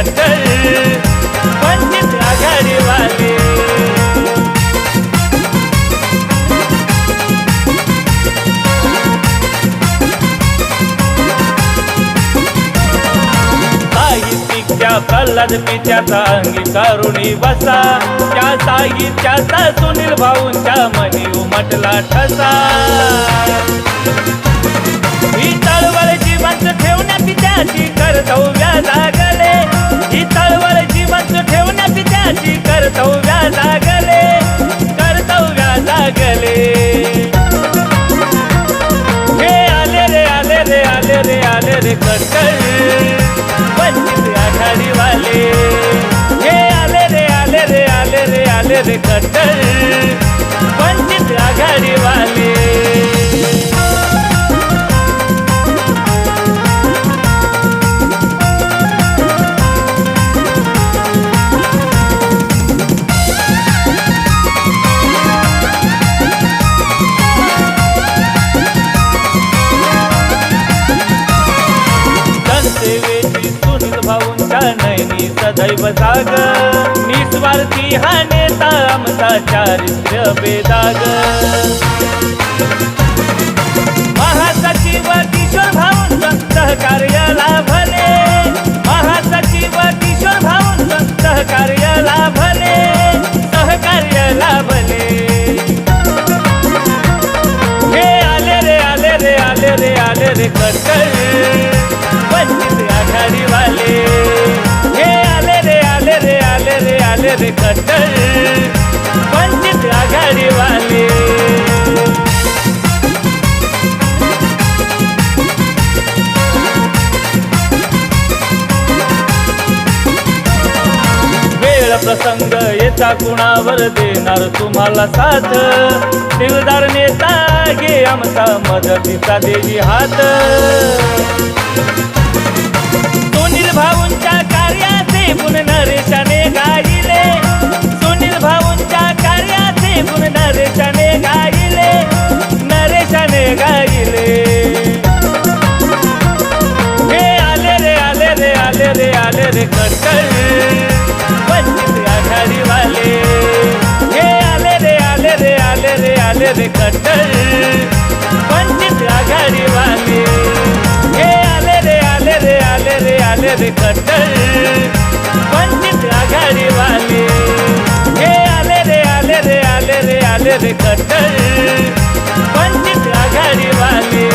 आले रे कट्टर वंचित आघाडीवाले साहित्यिकच्या प्रल्हाद पित्याचा अंगीकारुणी बसा. त्या साहित्याचा सुनील भाऊंच्या मनी उमटला ठसा. ही चळवळ जिवंत ठेवण्याची त्याची कर्तव्या लागले रे आले भाऊंच्या सदैव जाग निस्वार्थी हा नेता आमचा चारित्र्य बेदाग महासचिव किशोर भाऊंचं सहकार्य लाभले महासचिव किशोर भाऊंचं सहकार्य लाभले सहकार्य लाभले हे आले रे आले रे आले रे आले रे कट्टर रे आले रे आघाडीवाले. वेळ प्रसंग येता कुणावर देणार तुम्हाला साथ? दिलदार नेता गे आमचा मदतीचा देवी हात. सुनील भाऊंच्या कार्याचे पुनरे गाईले हे आले रे आले रे आले रे आले रे कट्टर आघाडी आघाडीवाले हे आले रे आले रे आले रे आले रे कट्टर आघाडी आघाडीवाले हे आले रे आले रे आले रे आले रे कट्टर आघाडी आघाडीवाले हे आले रे आले रे आले रे आले रे कटकळ पंडित आघाडीवाले